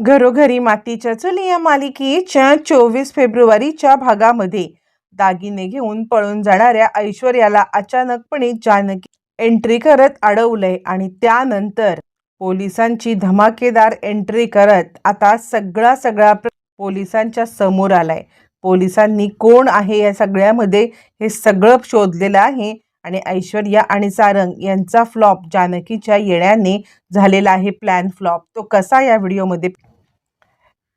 घरोघरी मातीच्या चुली या मालिकेच्या चोवीस फेब्रुवारीच्या भागामध्ये. दागिने घेऊन पळून जाणाऱ्या ऐश्वर्याला अचानकपणे जानकी एंट्री करत अडवलंय आणि त्यानंतर पोलिसांची धमाकेदार एंट्री करत आता सगळा सगळा पोलिसांच्या समोर आलाय. पोलिसांनी कोण आहे या सगळ्यामध्ये हे सगळं शोधलेलं आहे आणि ऐश्वर्या आणि सारंग यांचा फ्लॉप जानकीच्या येण्याने झालेला आहे प्लॅन फ्लॉप तो कसा या व्हिडिओमध्ये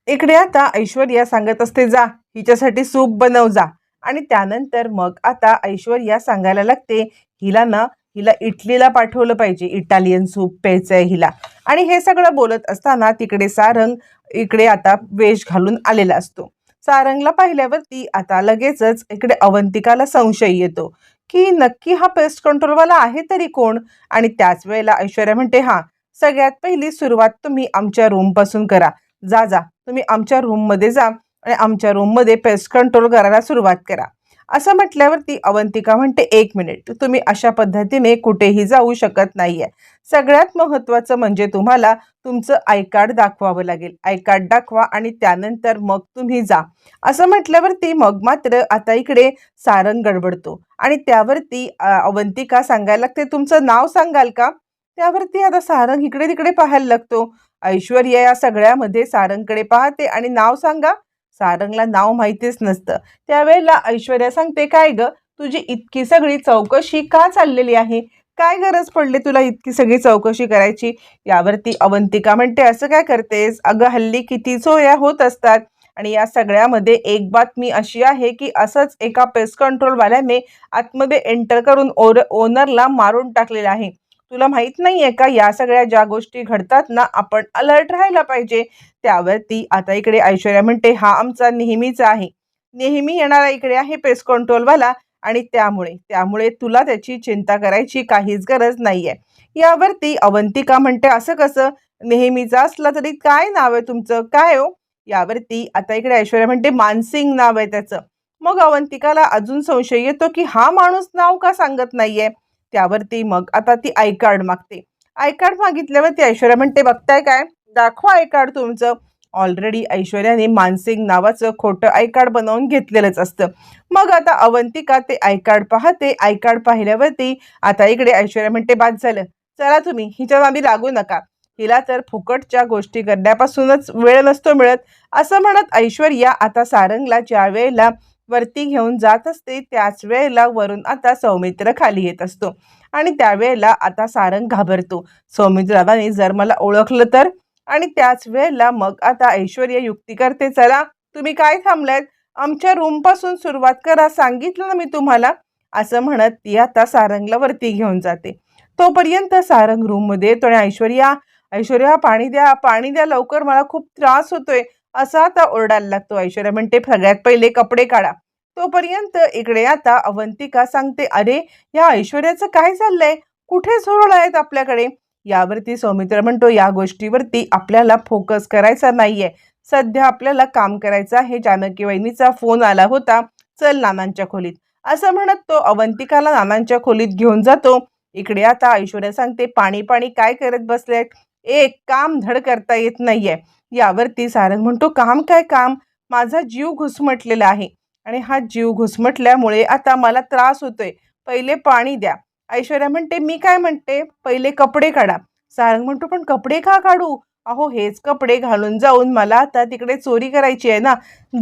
इकडे आता ऐश्वर्या सांगत असते जा हिच्यासाठी सूप बनव जा. आणि त्यानंतर मग आता ऐश्वर्या सांगायला लागते हिला ना हिला इटलीला पाठवलं पाहिजे इटालियन सूप प्यायचं आहे हिला. आणि हे सगळं बोलत असताना तिकडे सारंग इकडे आता वेश घालून आलेला असतो. सारंगला पाहिल्यावरती आता लगेचच इकडे अवंतिकाला संशय येतो की नक्की हा पेस्ट कंट्रोलवाला आहे तरी कोण? आणि त्याच वेळेला ऐश्वर्या म्हणते हा सगळ्यात पहिली सुरुवात तुम्ही आमच्या रूमपासून करा. जा जा तुम्ही आमच्या रूममध्ये जा आणि आमच्या रूममध्ये पेस्ट कंट्रोल करायला सुरुवात करा. असं म्हटल्यावरती अवंतिका म्हणते एक मिनिट तुम्ही अशा पद्धतीने कुठेही जाऊ शकत नाहीये. सगळ्यात महत्त्वाचं म्हणजे तुम्हाला तुमचं आय कार्ड दाखवावं लागेल. आय कार्ड दाखवा आणि त्यानंतर मग तुम्ही जा. असं म्हटल्यावरती मग मात्र आता इकडे सारंग गडबडतो. आणि त्यावरती अवंतिका सांगायला लागते तुमचं नाव सांगाल का? त्यावरती आता सारंग इकडे तिकडे पाहायला लागतो. ऐश्वर्या या सगळ्यामध्ये सारंगकडे पाहते आणि नाव सांगा. सारंगला नाव माहितीच नसतं. त्यावेळेला ऐश्वर्या सांगते काय ग तुझी इतकी सगळी चौकशी का चाललेली आहे? काय गरज पडली तुला इतकी सगळी चौकशी करायची? यावरती अवंतिका म्हणते असं काय करतेस? अगं हल्ली किती चोऱ्या होत असतात. आणि या सगळ्यामध्ये एक बातमी अशी आहे की असंच एका पेस्ट कंट्रोलवाल्याने आतमध्ये एंटर करून ओर ओनरला मारून टाकलेलं आहे. तुला माहीत नाहीये का या सगळ्या ज्या गोष्टी घडतात ना आपण अलर्ट राहायला पाहिजे. त्यावरती आता इकडे ऐश्वर्या म्हणते हा आमचा नेहमीचा आहे. नेहमी येणारा इकडे आहे पेस्ट कंट्रोलवाला आणि त्यामुळे त्यामुळे तुला त्याची चिंता करायची काहीच गरज नाहीये. यावरती अवंतिका म्हणते असं कसं? नेहमीचा असला तरी काय नाव आहे तुमचं? काय हो? यावरती आता इकडे ऐश्वर्या म्हणते मानसिंग नाव आहे त्याचं. मग अवंतिकाला अजून संशय येतो की हा माणूस नाव का सांगत नाहीये? त्यावरती मग आता ती आय कार्ड मागते. आय कार्ड मागितल्यावरती ऐश्वर्या म्हणते बघताय काय? दाखवा आय कार्ड तुमचं. ऑलरेडी ऐश्वर्याने मानसिंग नावाचं खोटं आय कार्ड बनवून घेतलेलंच असतं. मग आता अवंतिका ते आय कार्ड पाहते. आय कार्ड पाहिल्यावरती आता इकडे ऐश्वर्या म्हणते बाद झालं. चला तुम्ही हिच्या नादी लागू नका. हिला तर फुकटच्या गोष्टी करण्यापासूनच वेळ नसतो मिळत. असं म्हणत ऐश्वर्या आता सारंगला ज्या वेळेला वरती घेऊन जात असते त्याच वेळेला वरून आता सौमित्र खाली येत असतो. आणि त्यावेळेला आता सारंग घाबरतो. सौमित्राने जर मला ओळखलं तर? आणि त्याच वेळेला मग आता ऐश्वर्या युक्ती करते चला तुम्ही काय थांबलायत? आमच्या रूमपासून सुरुवात करा सांगितलं ना मी तुम्हाला. असं म्हणत ती आता सारंगला वरती घेऊन जाते. तोपर्यंत सारंग रूममध्ये येतो आणि ऐश्वर्या ऐश्वर्या पाणी द्या पाणी द्या लवकर मला खूप त्रास होतोय. असा आता ओरडायला लागतो ऐश्वर्या. म्हणते सगळ्यात पहिले कपडे काढा. तोपर्यंत इकडे आता अवंतिका सांगते अरे या ऐश्वर्याचं काय चाललंय? कुठे झोरळ आहेत आपल्याकडे? यावरती सौमित्र म्हणतो या गोष्टीवरती आपल्याला फोकस करायचा नाहीये. सध्या आपल्याला काम करायचं आहे. जानकी वहिनीचा फोन आला होता. चल नानांच्या खोलीत. असं म्हणत तो अवंतिकाला नानांच्या खोलीत घेऊन जातो. इकडे आता ऐश्वर्या सांगते पाणी पाणी काय करत बसलेत? एक काम धड करता येत नाहीये. यावरती सारंग म्हणतो काम काय काम? माझा जीव घुसमटलेला आहे. आणि हा जीव घुसमटल्यामुळे आता मला त्रास होतोय. पहिले पाणी द्या. ऐश्वर्या म्हणते मी काय म्हणते? पहिले कपडे काढा. सारंग म्हणतो पण कपडे का काढू? अहो हेच कपडे घालून जाऊन मला आता तिकडे चोरी करायची आहे ना.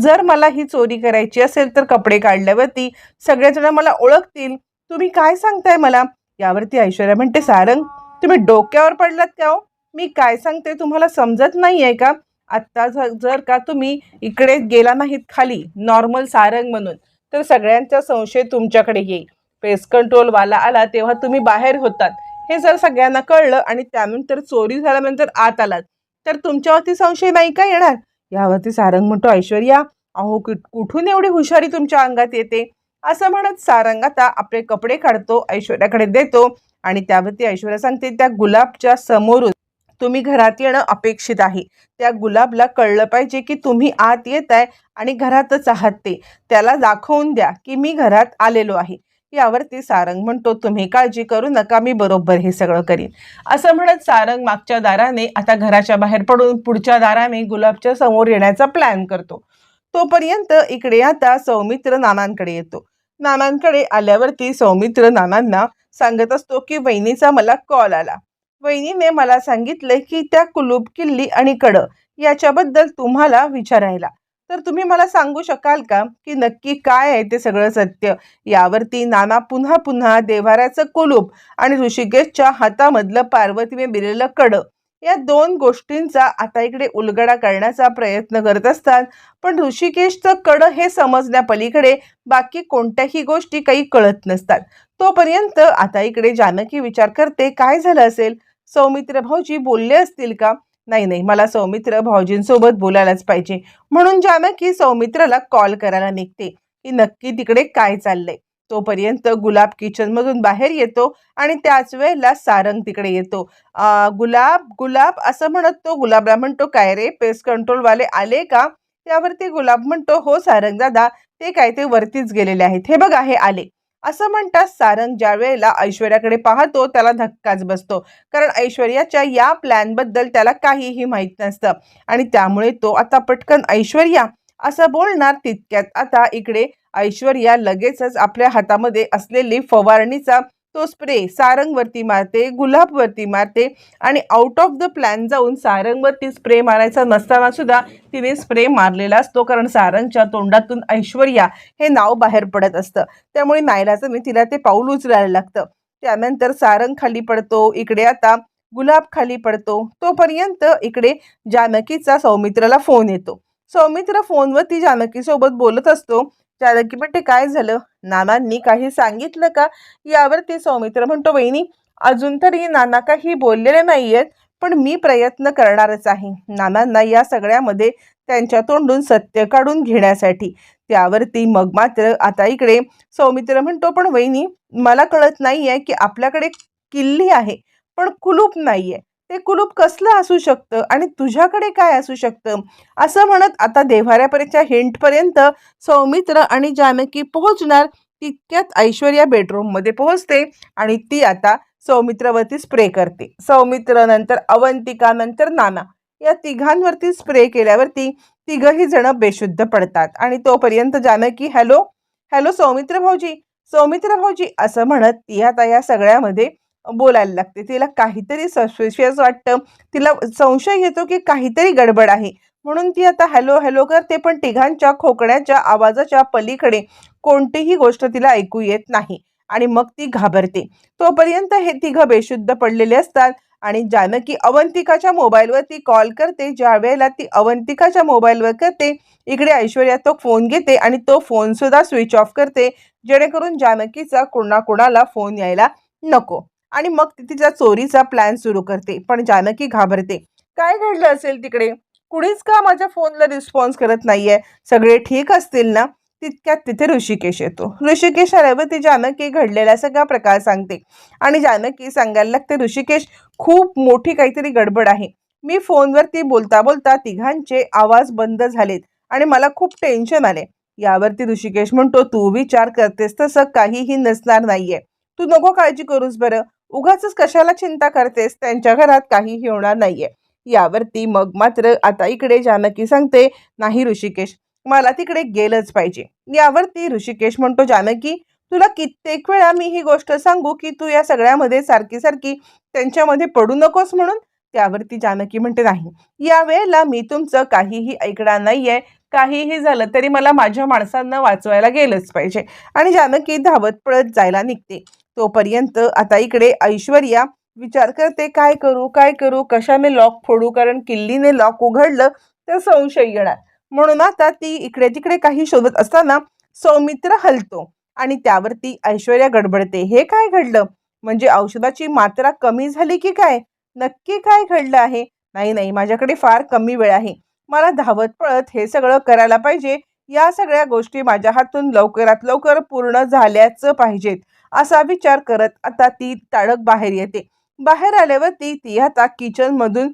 जर मला ही चोरी करायची असेल तर कपडे काढल्यावरती सगळेजण मला ओळखतील. तुम्ही काय सांगताय मला? यावरती ऐश्वर्या म्हणते सारंग तुम्ही डोक्यावर पडलात का हो? मी काय सांगते तुम्हाला समजत नाही आहे का? आत्ता जर का तुम्ही इकडे गेला नाहीत खाली नॉर्मल सारंग म्हणून तर सगळ्यांचा संशय तुमच्याकडे येईल. पेस्ट कंट्रोलवाला आला तेव्हा तुम्ही बाहेर होतात. हे जर सगळ्यांना कळलं आणि त्यानंतर चोरी झाल्यानंतर आत आलात तर तुमच्यावरती संशय नाही का येणार? यावरती सारंग म्हणतो ऐश्वर्या अहो कुठ- कुठून एवढी हुशारी तुमच्या अंगात येते? असं म्हणत सारंग आता आपले कपडे काढतो ऐश्वर्याकडे देतो आणि त्यावरती ऐश्वर्या सांगते त्या गुलाबच्या समोरून तुम्ही घरात येणं अपेक्षित आहे. त्या गुलाबला कळलं पाहिजे की तुम्ही आत येत आहे आणि घरातच आहात ते. त्याला दाखवून द्या की मी घरात आलेलो आहे. यावरती सारंग म्हणतो तुम्ही काळजी करू नका मी बरोबर हे सगळं करीन. असं म्हणत सारंग मागच्या दाराने आता घराच्या बाहेर पडून पुढच्या दाराने गुलाबच्या समोर येण्याचा प्लॅन करतो. तोपर्यंत इकडे आता सौमित्र नानांकडे येतो. नानांकडे आल्यावरती सौमित्र नानांना सांगत असतो की वहिनीचा मला कॉल आला. वहिनीने मला सांगितलं की त्या कुलूप किल्ली आणि कडं याच्याबद्दल तुम्हाला विचारायला. तर तुम्ही मला सांगू शकाल का की नक्की काय आहे ते सगळं सत्य? यावरती नाना पुन्हा पुन्हा देव्हाऱ्याचं कुलूप आणि ऋषिकेशच्या हातामधलं पार्वतीने दिलेलं कडं या दोन गोष्टींचा आता इकडे उलगडा करण्याचा प्रयत्न करत असतात. पण ऋषिकेशचं कडं हे समजण्यापलीकडे बाकी कोणत्याही गोष्टी काही कळत नसतात. तोपर्यंत आता इकडे जानकी विचार करते काय झालं असेल? सौमित्र भाऊजी बोलले असतील का? नाही नाही मला सौमित्र भाऊजींसोबत बोलायलाच पाहिजे. म्हणून जानकी सौमित्रला कॉल करायला निघते. की नक्की तिकडे काय चाललंय? तोपर्यंत गुलाब किचनमधून बाहेर येतो आणि त्याच वेळेला सारंग तिकडे येतो. गुलाब गुलाब असं म्हणत तो गुलाबला म्हणतो काय रे पेस्ट कंट्रोलवाले आले का? त्यावरती गुलाब म्हणतो हो सारंग दादा ते काय ते वरतीच गेलेले आहेत. हे बघा हे आले. असं म्हणतात सारंग ज्या वेळेला ऐश्वर्याकडे पाहतो त्याला धक्काच बसतो. कारण ऐश्वर्याच्या या प्लॅनबद्दल त्याला काहीही माहीत नसतं. आणि त्यामुळे तो आता पटकन ऐश्वर्या असं बोलणार तितक्यात. आता इकडे ऐश्वर्या लगेचच आपल्या हातामध्ये असलेली फवारणीचा तो स्प्रे सारंगवरती मारते गुलाबवरती मारते आणि आउट ऑफ द प्लॅन जाऊन सारंगवरती स्प्रे मारायचा नसताना सुद्धा तिने स्प्रे मारलेला असतो. कारण सारंगच्या तोंडातून ऐश्वर्या हे नाव बाहेर पडत असतं. त्यामुळे नायलाचं मी तिला ते पाऊल उचलायला लागतं. त्यानंतर सारंग खाली पडतो इकडे आता गुलाब खाली पडतो. तोपर्यंत इकडे जानकीचा सौमित्राला फोन येतो. सौमित्र फोनवर ती जानकीसोबत बोलत असतो. जानकी म्हणते काय झालं? नानांनी काही सांगितलं का? यावरती सौमित्र म्हणतो वहिनी अजून तरी नाना काही बोललेले नाही आहेत पण मी प्रयत्न करणारच आहे. नानांना या सगळ्यामध्ये त्यांच्या तोंडून सत्य काढून घेण्यासाठी. त्यावरती मग मात्र आता इकडे सौमित्र म्हणतो पण वहिनी मला कळत नाही आहे की आपल्याकडे किल्ली आहे पण कुलूप नाही आहे ते कुलूप कसलं असू शकतं? आणि तुझ्याकडे काय असू शकतं? असं म्हणत आता देव्हाऱ्यापर्यंतच्या हिंटपर्यंत सौमित्र आणि जानकी पोहोचणार तितक्यात ऐश्वर्या बेडरूममध्ये पोहोचते आणि ती आता सौमित्रावरती स्प्रे करते. सौमित्र नंतर अवंतिका नंतर नाना. या तिघांवरती स्प्रे केल्यावरती तिघही जण बेशुद्ध पडतात. आणि तोपर्यंत जानकी हॅलो? हॅलो सौमित्र भाऊजी? सौमित्र भाऊजी असं म्हणत ती आता या सगळ्यामध्ये बोलायला लागते. तिला काहीतरी सस्पिशियस वाटतं. तिला संशय येतो की काहीतरी गडबड आहे. म्हणून ती आता हॅलो हॅलो करते पण तिघांच्या खोकण्याच्या आवाजाच्या पलीकडे कोणतीही गोष्ट तिला ऐकू येत नाही आणि मग ती घाबरते. तोपर्यंत हे तिघं बेशुद्ध पडलेले असतात आणि जानकी अवंतिकाच्या मोबाईलवरती कॉल करते. ज्या वेळेला ती अवंतिकाच्या मोबाईलवर करते इकडे ऐश्वर्या तो फोन घेते आणि तो फोन सुद्धा स्विच ऑफ करते. जेणेकरून जानकीचा कोणाकोणाला फोन यायला नको. आणि मग ती तिचा चोरीचा प्लॅन सुरू करते. पण जानकी घाबरते. काय घडलं असेल तिकडे? कुणीच का माझ्या फोनला रिस्पॉन्स करत नाहीये? सगळे ठीक असतील ना? तितक्यात तिथे ऋषिकेश येतो. ऋषिकेश आल्यावर ती जानकी घडलेला सगळा प्रकार सांगते. आणि जानकी सांगायला लागते ऋषिकेश खूप मोठी काहीतरी गडबड आहे. मी फोनवरती बोलता बोलता तिघांचे आवाज बंद झालेत आणि मला खूप टेन्शन आले यावरती ऋषिकेश म्हणतो तू विचार करतेस तसं काहीही नसणार नाहीये. तू नको काळजी करूस बरं. उगाच कशाला चिंता करतेस? त्यांच्या घरात काहीही होणार नाहीये. यावरती मग मात्र आता इकडे जानकी सांगते नाही ऋषिकेश मला तिकडे गेलंच पाहिजे. यावरती ऋषिकेश म्हणतो जानकी तुला कित्येक वेळा मी ही गोष्ट सांगू की तू या सगळ्यामध्ये सारखी सारखी त्यांच्यामध्ये पडू नकोस म्हणून? त्यावरती जानकी म्हणते नाही. या वेळेला मी तुमचं काहीही ऐकणार नाहीये. काहीही झालं तरी मला माझ्या माणसांना वाचवायला गेलंच पाहिजे. आणि जानकी धावत पळत जायला निघते. तोपर्यंत आता इकडे ऐश्वर्या विचार करते काय करू काय करू? कशाने लॉक फोडू? कारण किल्लीने लॉक उघडलं तर संशय येणार. म्हणून आता ती इकडे तिकडे काही शोधत असताना सौमित्र हलतो आणि त्यावरती ऐश्वर्या गडबडते. हे काय घडलं? म्हणजे औषधाची मात्रा कमी झाली की काय? नक्की काय घडलं आहे? नाही नाही माझ्याकडे फार कमी वेळ आहे. मला धावत पळत हे सगळं करायला पाहिजे. या सगळ्या गोष्टी माझ्या हातून लवकरात लवकर पूर्ण झाल्याच पाहिजेत. असा विचार करत आता ती ताडक बाहेर येते. बाहेर आल्यावरती ती आता किचनमधून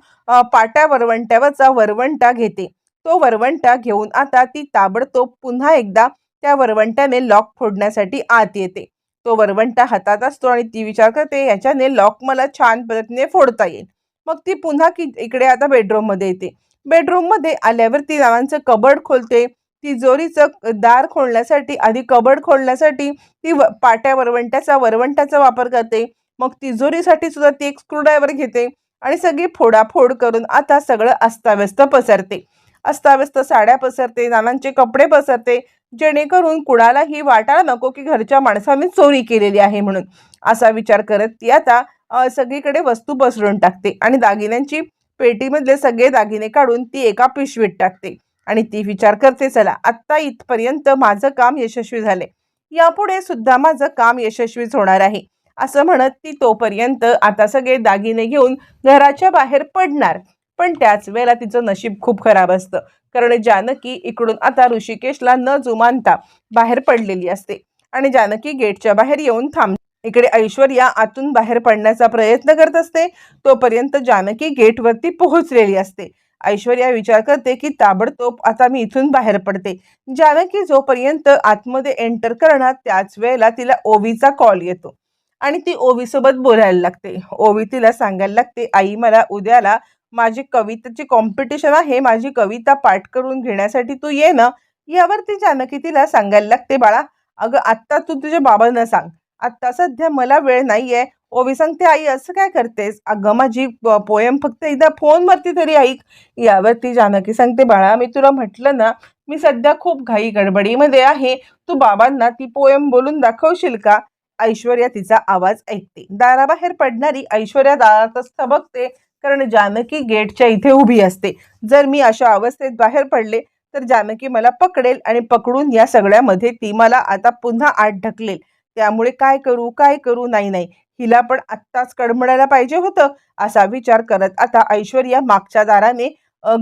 पाट्या वरवंट्यावरचा वरवंटा घेते. तो वरवंटा घेऊन आता ती ताबडतोब पुन्हा एकदा त्या वरवंट्याने लॉक फोडण्यासाठी आत येते. तो वरवंटा हातात असतो आणि ती विचार करते याच्याने लॉक मला छान पद्धतीने फोडता येईल. मग ती पुन्हा की इकडे आता बेडरूममध्ये येते. बेडरूममध्ये आल्यावर ती नानांचं कबड खोलते. तिजोरीचं दार खोलण्यासाठी आधी कबड खोलण्यासाठी ती व पाट्या वरवंट्याचा वरवंट्याचा वापर करते. मग तिजोरीसाठी सुद्धा ती एक स्क्रूड्रायव्हर घेते आणि सगळी फोडाफोड करून आता सगळं अस्ताव्यस्त पसरते. अस्ताव्यस्त साड्या पसरते नानांचे कपडे पसरते जेणेकरून कुणालाही वाटायला नको की घरच्या माणसाने चोरी केलेली आहे म्हणून. असा विचार करत ती आता सगळीकडे वस्तू पसरून टाकते आणि दागिन्यांची पेटीमधले सगळे दागिने काढून ती एका पिशवीत टाकते. आणि ती विचार करते चला आत्ता इथपर्यंत माझं काम यशस्वी झाले. यापुढे सुद्धा माझं काम यशस्वीच होणार आहे. असं म्हणत ती तोपर्यंत आता सगळे दागिने घेऊन घराच्या बाहेर पडणार. पण त्याच वेळेला तिचं नशीब खूप खराब असतं. कारण जानकी इकडून आता ऋषिकेशला न जुमानता बाहेर पडलेली असते. आणि जानकी गेटच्या बाहेर येऊन थांब इकडे ऐश्वर्या आतून बाहेर पडण्याचा प्रयत्न करत असते. तोपर्यंत जानकी गेटवरती पोहोचलेली असते. ऐश्वर्या विचार करते की ताबडतोब आता मी इथून बाहेर पडते. जानकी जोपर्यंत आतमध्ये एंटर करणार त्याच वेळेला तिला ओवीचा कॉल येतो. आणि ती ओवीसोबत बोलायला लागते. ओवी तिला सांगायला लागते आई मला उद्याला माझी कवितेची कॉम्पिटिशन आहे. माझी कविता पाठ करून घेण्यासाठी तू ये ना. यावरती जानकी तिला सांगायला लागते बाळा अगं आत्ता तू तुझ्या बाबांना सांग. आत्ता सध्या मला वेळ नाहीये. ओवी सांगते आई असं काय करतेस? अगं माझी पोयम फक्त एकदा फोनवरती तरी ऐक. यावरती जानकी सांगते बाळा मी तुला म्हटलं ना मी सध्या खूप घाई गडबडीमध्ये आहे. तू बाबांना ती पोयम बोलून दाखवशील का? ऐश्वर्या तिचा आवाज ऐकते. दाराबाहेर पडणारी ऐश्वर्या दारातच थबकते कारण जानकी गेटच्या इथे उभी असते. जर मी अशा अवस्थेत बाहेर पडले तर जानकी मला पकडेल आणि पकडून या सगळ्यामध्ये ती मला आता पुन्हा आत ढकलेल. त्यामुळे काय करू काय करू नाही नाही. हिला पण आत्ताच कडमडायला पाहिजे होतं असा विचार करत आता ऐश्वर्या मागच्या दाराने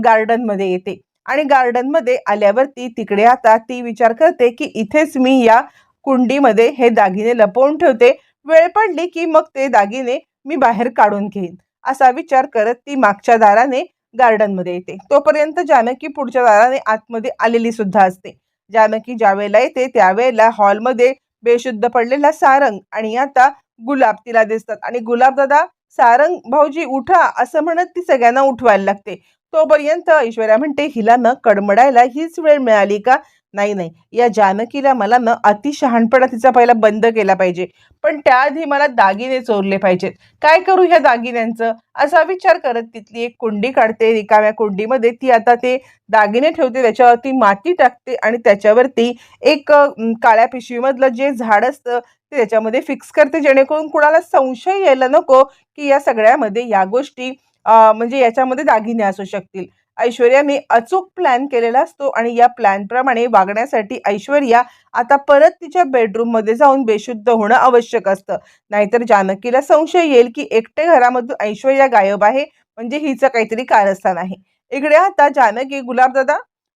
गार्डनमध्ये येते. आणि गार्डनमध्ये आल्यावरती तिकडे आता ती विचार करते की इथेच मी या कुंडीमध्ये हे दागिने लपवून ठेवते. वेळ पडली की मग ते दागिने मी बाहेर काढून घेईन असा विचार करत ती मागच्या दाराने गार्डनमध्ये येते. तोपर्यंत जानकी पुढच्या दाराने आतमध्ये आलेली सुद्धा असते. जानकी ज्या वेळेला येते त्यावेळेला हॉलमध्ये बेशुद्ध पडलेला सारंग आणि आता गुलाब तिला दिसतात. आणि गुलाब दादा सारंग भाऊजी उठा असं म्हणत ती सगळ्यांना उठवायला लागते. तोपर्यंत ऐश्वर्या म्हणते हिला न कडमडायला हीच वेळ मिळाली का? नाही नाही. या जानकीला मला न अतिशहाणपणा तिचा पहिला बंद केला पाहिजे. पण त्याआधी मला दागिने चोरले पाहिजेत. काय करू ह्या दागिन्यांचं? असा विचार करत तिथली एक कुंडी काढते. रिकाम्या कुंडीमध्ये ती आता ते दागिने ठेवते. त्याच्यावरती माती टाकते आणि त्याच्यावरती एक काळ्या पिशवीमधलं जे झाड असतं ते त्याच्यामध्ये फिक्स करते. जेणेकरून कुणाला संशय यायला नको की या सगळ्यामध्ये या गोष्टी म्हणजे याच्यामध्ये दागिने असू शकतील. ऐश्वर्याने अचूक प्लॅन केलेला असतो आणि या प्लॅनप्रमाणे वागण्यासाठी ऐश्वर्या आता परत तिच्या बेडरूममध्ये जाऊन बेशुद्ध होणं आवश्यक असतं. नाहीतर जानकीला संशय येईल की एकटे घरामधून ऐश्वर्या गायब आहे म्हणजे हिचं काहीतरी कारस्थान आहे. इकडे आता जानकी गुलाबदादा?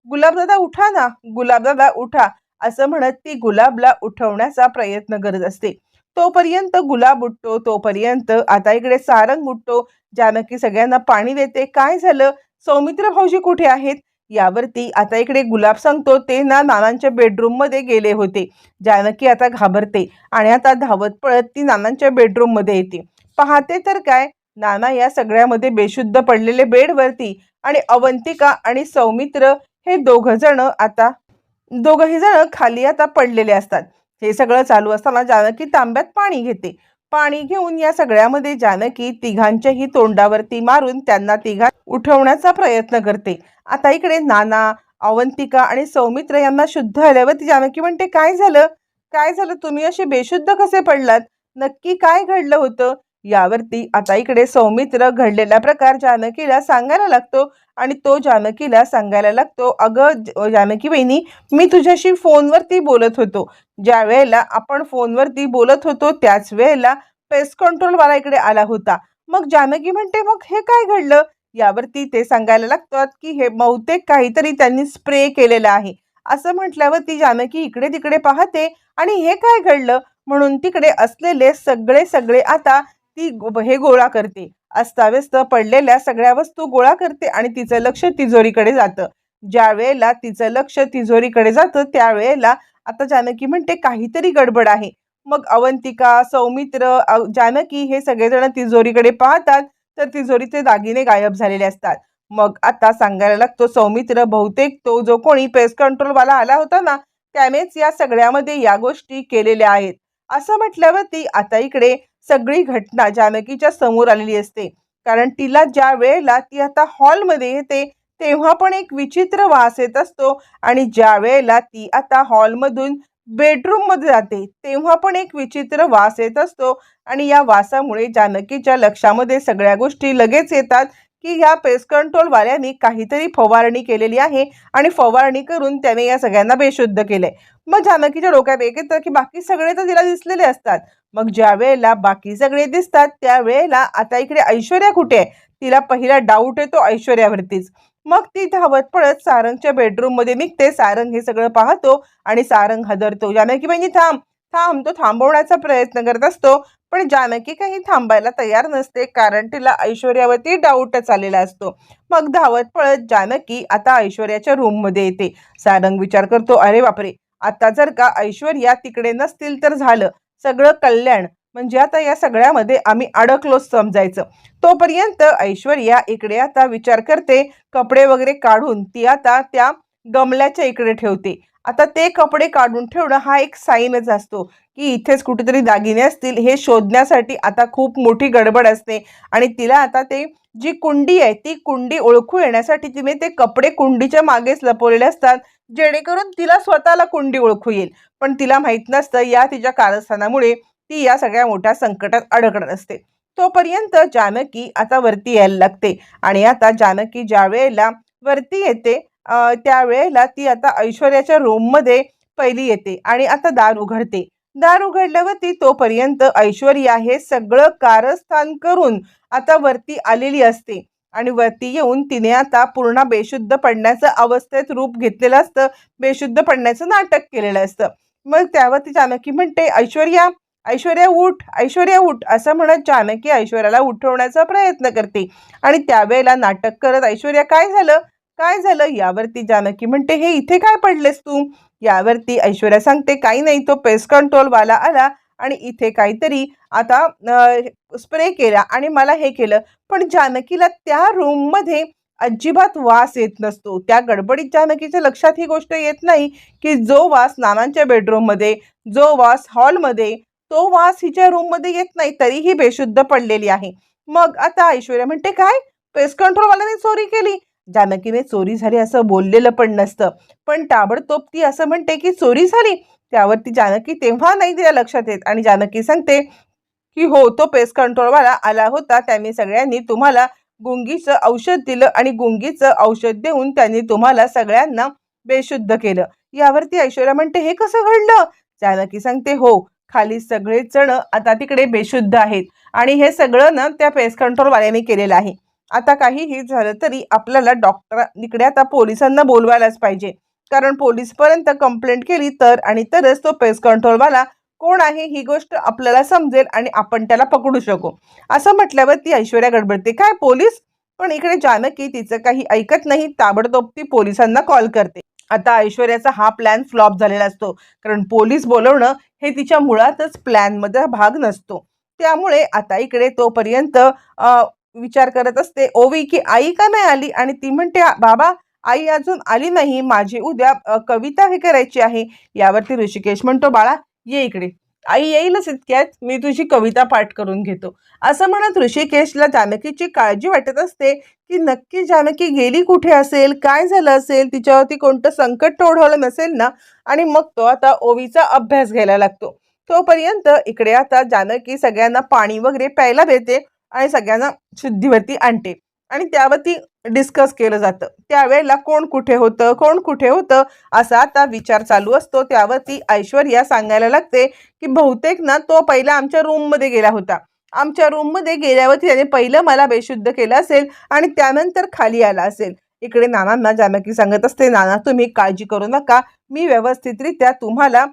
गुलाबदादा उठा ना. गुलाबदादा उठा. असं म्हणत ती गुलाबला उठवण्याचा प्रयत्न करत असते. तोपर्यंत गुलाब उठतो तोपर्यंत आता इकडे सारंग उठतो. जानकी सगळ्यांना पाणी देते. काय झालं? सौमित्र भाऊजी कुठे आहेत? यावरती आता इकडे गुलाब सांगतो ते ना नानांच्या बेडरूममध्ये गेले होते. जानकी आता घाबरते आणि आता धावत पळत ती नानांच्या बेडरूममध्ये येते. पाहते तर काय? नाना या सगळ्यामध्ये बेशुद्ध पडलेले बेडवरती आणि अवंतिका आणि सौमित्र हे दोघ जण आता दोघही जण खाली आता पडलेले असतात. हे सगळं चालू असताना जानकी तांब्यात पाणी घेते. पाणी घेऊन या सगळ्यामध्ये जानकी तिघांच्याही तोंडावरती मारून त्यांना तिघा उठवण्याचा प्रयत्न करते. आता इकडे नाना अवंतिका आणि सौमित्र यांना शुद्ध आल्यावरती जानकी म्हणते काय झालं? काय झालं? तुम्ही असे बेशुद्ध कसे पडलात? नक्की काय घडलं होतं? यावरती आता इकडे सौमित्र घडलेला प्रकार जानकीला सांगायला लागतो आणि तो जानकीला सांगायला लागतो अगं जानकी बहिणी मी तुझ्याशी फोनवरती बोलत होतो. ज्या वेळेला आपण फोनवरती बोलत होतो त्याच वेळेला पेस्ट कंट्रोलवाला इकडे आला होता. मग जानकी म्हणते मग हे काय घडलं? यावरती ते सांगायला लागतात की हे बहुतेक काहीतरी त्यांनी स्प्रे केलेलं आहे. असं म्हटल्यावर ती जानकी इकडे तिकडे पाहते आणि हे काय घडलं? म्हणून तिकडे असलेले सगळे सगळे आता ती गो- हे गोळा करते. अस्ताव्यस्त पडलेल्या सगळ्या वस्तू गोळा करते आणि तिचं लक्ष तिजोरीकडे जातं. ज्या वेळेला तिचं लक्ष तिजोरीकडे जातं त्यावेळेला आता जानकी म्हणते काहीतरी गडबड आहे. मग अवंतिका सौमित्र जानकी हे सगळेजण तिजोरीकडे पाहतात तर तिजोरीचे दागिने गायब झालेले असतात. मग आता सांगायला लागतो सौमित्र बहुतेक तो जो कोणी पेस्ट कंट्रोलवाला आला होता ना त्यानेच या सगळ्यामध्ये या गोष्टी केलेल्या आहेत. असं म्हटल्यावरती आता इकडे सगळी घटना जानकीच्या समोर आलेली असते. कारण तिला ज्या वेळेला ती आता हॉलमध्ये येते तेव्हा पण एक विचित्र वास येत असतो आणि ज्या वेळेला ती आता हॉलमधून बेडरूममध्ये जाते तेव्हा पण एक विचित्र वास येत असतो आणि या वासामुळे जानकीच्या लक्षामध्ये सगळ्या गोष्टी लगेच येतात की ह्या पेस्ट कंट्रोलवाल्यांनी काहीतरी फवारणी केलेली आहे आणि फवारणी करून त्याने या सगळ्यांना बेशुद्ध केलंय. मग जानकीच्या डोक्यात एक येतं की बाकी सगळे तर तिला दिसलेले असतात. मग ज्या वेळेला बाकी सगळे दिसतात त्यावेळेला आता इकडे ऐश्वर्या कुठे आहे? तिला पहिला डाऊट येतो ऐश्वर्यावरतीच. मग ती धावत पळत सारंगच्या बेडरूममध्ये निघते. सारंग हे सगळं पाहतो आणि सारंग हदरतो. जानकी म्हणजे थांब थांब तो थांबवण्याचा प्रयत्न करत असतो. पण जानकी काही थांबायला तयार नसते कारण तिला ऐश्वर्यावरती डाऊटच आलेला असतो. मग धावत पळत जानकी आता ऐश्वर्याच्या रूममध्ये येते. सारंग विचार करतो अरे बापरे! आता जर का ऐश्वर्या तिकडे नसतील तर झालं. सगळं कल्याण. म्हणजे आता या सगळ्यामध्ये आम्ही अडकलोच समजायचं. तोपर्यंत ऐश्वर्या इकडे आता विचार करते कपडे वगैरे काढून ती आता त्या गमल्याच्या इकडे ठेवते. आता ते कपडे काढून ठेवणं हा एक साईनच असतो की इथेच कुठेतरी दागिने असतील हे शोधण्यासाठी आता खूप मोठी गडबड असते. आणि तिला आता ते जी कुंडी आहे ती कुंडी ओळखू येण्यासाठी तिने ते कपडे कुंडीच्या मागेच लपवलेले असतात जेणेकरून तिला स्वतःला कुंडी ओळखू येईल. पण तिला माहीत नसतं या तिच्या कारस्थानामुळे ती या सगळ्या मोठ्या संकटात अडकत असते. तोपर्यंत जानकी आता वरती यायला लागते. आणि आता जानकी ज्या वेळेला वरती येते त्यावेळेला ती आता ऐश्वर्याच्या रूममध्ये पहिली येते आणि आता दार उघडते. दार उघडल्यावरती तोपर्यंत ऐश्वर्या हे सगळं कारस्थान करून आता वरती आलेली असते आणि वरती येऊन तिने आता पूर्ण बेशुद्ध पडण्याचं अवस्थेत रूप घेतलेलं असतं. बेशुद्ध पडण्याचं नाटक केलेलं असतं. मग त्यावरती जानकी म्हणते ऐश्वर्या ऐश्वर्या उठ ऐश्वर्या उठ असं म्हणत जानकी ऐश्वर्याला उठवण्याचा प्रयत्न करते. आणि त्यावेळेला नाटक करत ऐश्वर्या काय झालं? काय झालं? यावरती जानकी म्हणते हे इथे काय पडलेस तू? यावरती ऐश्वर्या सांगते काही नाही तो पेस्ट कंट्रोलवाला आला आणि इथे काहीतरी आता स्प्रे केला आणि मला हे केलं. पण जानकीला त्या रूममध्ये अजिबात वास येत नसतो. त्या गडबडीत जानकीच्या लक्षात ही गोष्ट येत नाही की जो वास नानांच्या बेडरूममध्ये जो वास हॉलमध्ये तो वास हिच्या रूममध्ये येत नाही तरीही बेशुद्ध पडलेली आहे. मग आता ऐश्वर्या म्हणते काय? पेस्ट कंट्रोलवाल्याने चोरी केली? जानकीने चोरी झाली असं बोललेलं पण नसतं. पण ताबडतोब ती असं म्हणते की चोरी झाली. त्यावरती जानकी तेव्हा नाही तिला लक्षात येत. आणि जानकी सांगते की हो तो पेस्ट कंट्रोलवाला आला होता. त्यांनी सगळ्यांनी तुम्हाला गुंगीचं औषध दिलं आणि गुंगीचं औषध देऊन त्यांनी तुम्हाला सगळ्यांना बेशुद्ध केलं. यावरती ऐश्वर्या म्हणते हे कसं घडलं? जानकी सांगते हो खाली सगळे जण आता तिकडे बेशुद्ध आहेत. आणि हे सगळं ना त्या पेस्ट कंट्रोलवाल्याने केलेलं आहे. आता काही हे झालं तरी आपल्याला डॉक्टर इकडे आता पोलिसांना बोलवायलाच पाहिजे. कारण पोलीसपर्यंत कंप्लेंट केली तर आणि तरच तो पेस्ट कंट्रोलवाला कोण आहे ही गोष्ट आपल्याला समजेल आणि आपण त्याला पकडू शकू. असं म्हटल्यावर ती ऐश्वर्या गडबडते. काय पोलीस? पण इकडे जानकी तिचं काही ऐकत नाही ताबडतोब ती पोलिसांना कॉल करते. आता ऐश्वर्याचा हा प्लॅन फ्लॉप झालेला असतो. कारण पोलीस बोलवणं हे तिच्या मुळातच प्लॅनमध्ये भाग नसतो. त्यामुळे आता इकडे तोपर्यंत विचार करत असते. ओवी की आई का नाही आली? आणि ती म्हणते बाबा आई अजून आली नाही. माझी उद्या कविता हे करायची आहे. यावरती ऋषिकेश म्हणतो बाळा ये इकडे. आई येईलच इतक्यात. मी तुझी कविता पाठ करून घेतो. असं म्हणत ऋषिकेशला जानकीची काळजी वाटत असते की नक्की जानकी गेली कुठे असेल? काय झालं असेल? तिच्यावरती कोणतं संकट ओढवलं नसेल ना? आणि मग तो आता ओवीचा अभ्यास घ्यायला लागतो. तोपर्यंत इकडे आता जानकी सगळ्यांना पाणी वगैरे प्यायला देते. आणि सगळ्यांना शुद्धीवरती आणते. आणि त्यावरती डिस्कस केलं जातं. त्यावेळेला कोण कुठे होतं कोण कुठे होतं असा आता विचार चालू असतो. त्यावरती ऐश्वर्या सांगायला लागते की बहुतेक ना तो पहिला आमच्या रूममध्ये गेला होता. आमच्या रूममध्ये गेल्यावरती त्याने पहिलं मला बेशुद्ध केलं असेल आणि त्यानंतर खाली आला असेल. इकडे नानांना जानकी सांगत असते नाना तुम्ही काळजी करू नका. मी व्यवस्थितरित्या तुम्हाला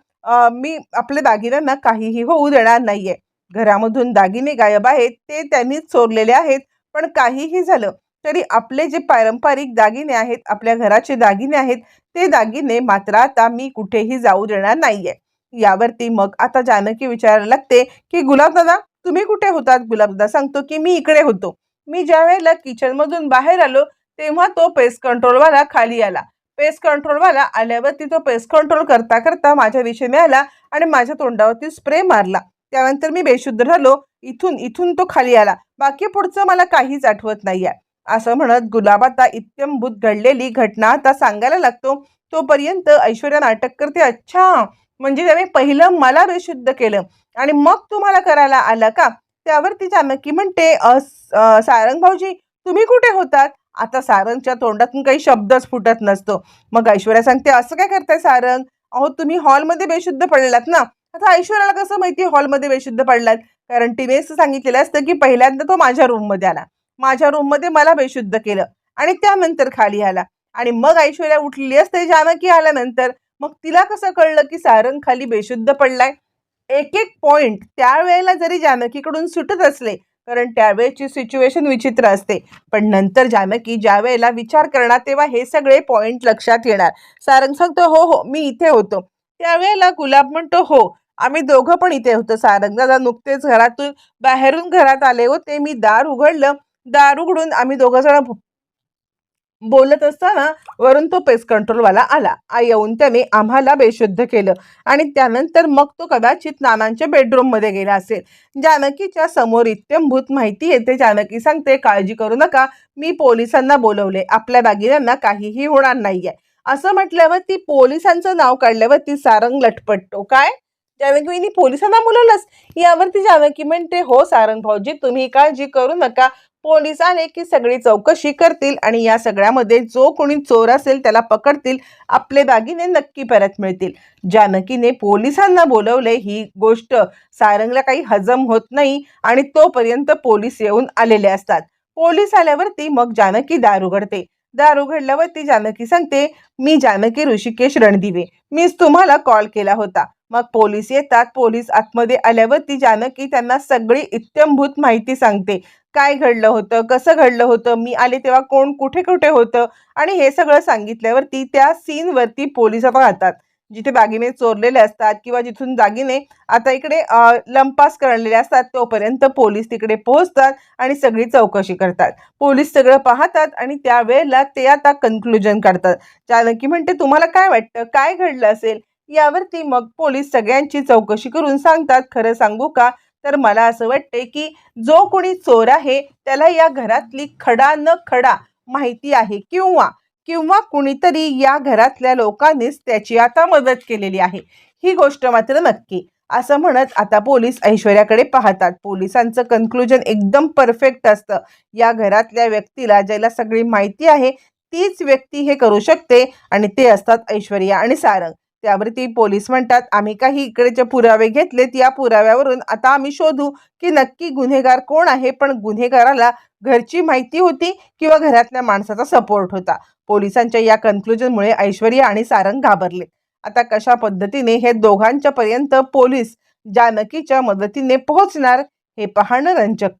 मी आपल्या दागिन्यांना काहीही होऊ देणार नाहीये. घरामधून दागिने गायब आहेत ते त्यांनी चोरलेले आहेत. पण काहीही झालं तरी आपले जे पारंपरिक दागिने आहेत आपल्या घराचे दागिने आहेत ते दागिने मात्र आता मी कुठेही जाऊ देणार नाहीये. यावरती मग आता जानकी विचारायला लागते की गुलाबदादा तुम्ही कुठे होतात? गुलाबदादा सांगतो की मी इकडे होतो. मी ज्या वेळेला किचनमधून बाहेर आलो तेव्हा तो पेस्ट कंट्रोलवाला खाली आला. पेस्ट कंट्रोलवाला आल्यावरती तो पेस्ट कंट्रोल करता करता माझ्या दिशेने आला आणि माझ्या तोंडावरती स्प्रे मारला. त्यानंतर मी बेशुद्ध झालो इथून इथून तो खाली आला. बाकी पुढचं मला काहीच आठवत नाही आहे असं म्हणत गुलाब आता इत्यंभूत घडलेली घटना आता सांगायला लागतो. तोपर्यंत ऐश्वर्या नाटक करते. अच्छा! म्हणजे त्याने पहिलं मला बेशुद्ध केलं. आणि मग तुम्हाला करायला आलं का? त्यावरती जानकी म्हणते सारंग भाऊजी तुम्ही कुठे होतात? आता सारंगच्या तोंडातून काही शब्दच फुटत नसतो. मग ऐश्वर्या सांगते असं काय करताय सारंग? अहो तुम्ही हॉलमध्ये बेशुद्ध पडलात ना. आता ऐश्वर्याला कसं माहिती हॉलमध्ये बेशुद्ध पडलात? कारण तिनेच सांगितलेलं असतं की पहिल्यांदा तो माझ्या रूममध्ये आला. माझ्या रूममध्ये मला बेशुद्ध केलं आणि त्यानंतर खाली आला. आणि मग ऐश्वर्या उठलेली असते जानकी आल्यानंतर. मग तिला कसं कळलं की सारंग खाली बेशुद्ध पडलाय? एक एक पॉइंट त्यावेळेला जरी जानकीकडून सुटत असले कारण त्यावेळेची सिच्युएशन विचित्र असते. पण नंतर जानकी ज्या वेळेला विचार करणार तेव्हा हे सगळे पॉइंट लक्षात येणार. सारंग सांगतो हो हो मी इथे होतो. त्यावेळेला गुलाब म्हणतो हो आम्ही दोघं पण इथे होतो सारंग दादा नुकतेच घरातून बाहेरून घरात आले होते मी दार उघडलं. दार उघडून आम्ही दोघं जण बोलत असताना वरून तो पेस्ट कंट्रोलवाला आला. येऊन त्याने आम्हाला बेशुद्ध केलं आणि त्यानंतर मग तो कदाचित नानांच्या बेडरूममध्ये गेला असेल. जानकीच्या समोर इत्यंभूत माहिती येते. जानकी सांगते काळजी करू नका. मी पोलिसांना बोलवले. आपल्या दागिन्यांना काहीही होणार नाहीये. असं म्हटल्यावर ती पोलिसांचं नाव काढल्यावर ती सारंग लटपटतो. काय? जानकीनी पोलिसांना बोलवलंच यावरती जानकी म्हणते हो सारंग भाऊजी तुम्ही काळजी करू नका. पोलीस आले की सगळी चौकशी करतील आणि या सगळ्यामध्ये जो कोणी चोर असेल त्याला पकडतील. आपले दागिने नक्की परत मिळतील. जानकीने पोलिसांना बोलवले ही गोष्ट. सारंगला काही हजम होत नाही आणि तोपर्यंत पोलीस येऊन आलेले असतात. पोलीस आल्यावरती मग जानकी दार उघडते. दार उघडल्यावरती जानकी सांगते मी जानकी ऋषिकेश रणदिवे. मीच तुम्हाला कॉल केला होता. मग पोलीस येतात पोलीस आतमध्ये आल्यावर ती जानकी त्यांना सगळी इत्यंभूत माहिती सांगते. काय घडलं होतं कसं घडलं होतं मी आले तेव्हा कोण कुठे कुठे होतं? आणि हे सगळं सांगितल्यावरती त्या सीनवरती पोलीस आता राहतात. जिथे दागिने चोरलेले असतात किंवा जिथून दागिने आता इकडे लंपास करलेले असतात तोपर्यंत पोलीस तिकडे पोहोचतात आणि सगळी चौकशी करतात. पोलीस सगळं पाहतात आणि त्यावेळेला ते आता कन्क्लुजन करतात जानकी म्हणते तुम्हाला काय वाटतं? काय घडलं असेल? यावरती मग पोलीस सगळ्यांची चौकशी करून सांगतात. खरं सांगू का? तर मला असं वाटते की जो कोणी चोर आहे त्याला या घरातली खडा न खडा माहिती आहे किंवा किंवा कुणीतरी या घरातल्या लोकांनीच त्याची आता मदत केलेली आहे. ही गोष्ट मात्र नक्की. असं म्हणत आता पोलीस ऐश्वर्याकडे पाहतात. पोलिसांचं कन्क्लुजन एकदम परफेक्ट असतं. या घरातल्या व्यक्तीला ज्याला सगळी माहिती आहे तीच व्यक्ती हे करू शकते आणि ते असतात ऐश्वर्या आणि सारंग. त्यावरती पोलीस म्हणतात आम्ही काही इकडेचे पुरावे घेतलेत. या पुराव्यावरून आता आम्ही शोधू की नक्की गुन्हेगार कोण आहे पण गुन्हेगाराला घरची माहिती होती किंवा घरातल्या माणसाचा सपोर्ट होता. पोलिसांच्या या कन्क्लुजनमुळे ऐश्वर्या आणि सारंग घाबरले. आता कशा पद्धतीने हे दोघांच्या पर्यंत पोलीस जानकीच्या मदतीने पोहोचणार हे पाहणं रंजक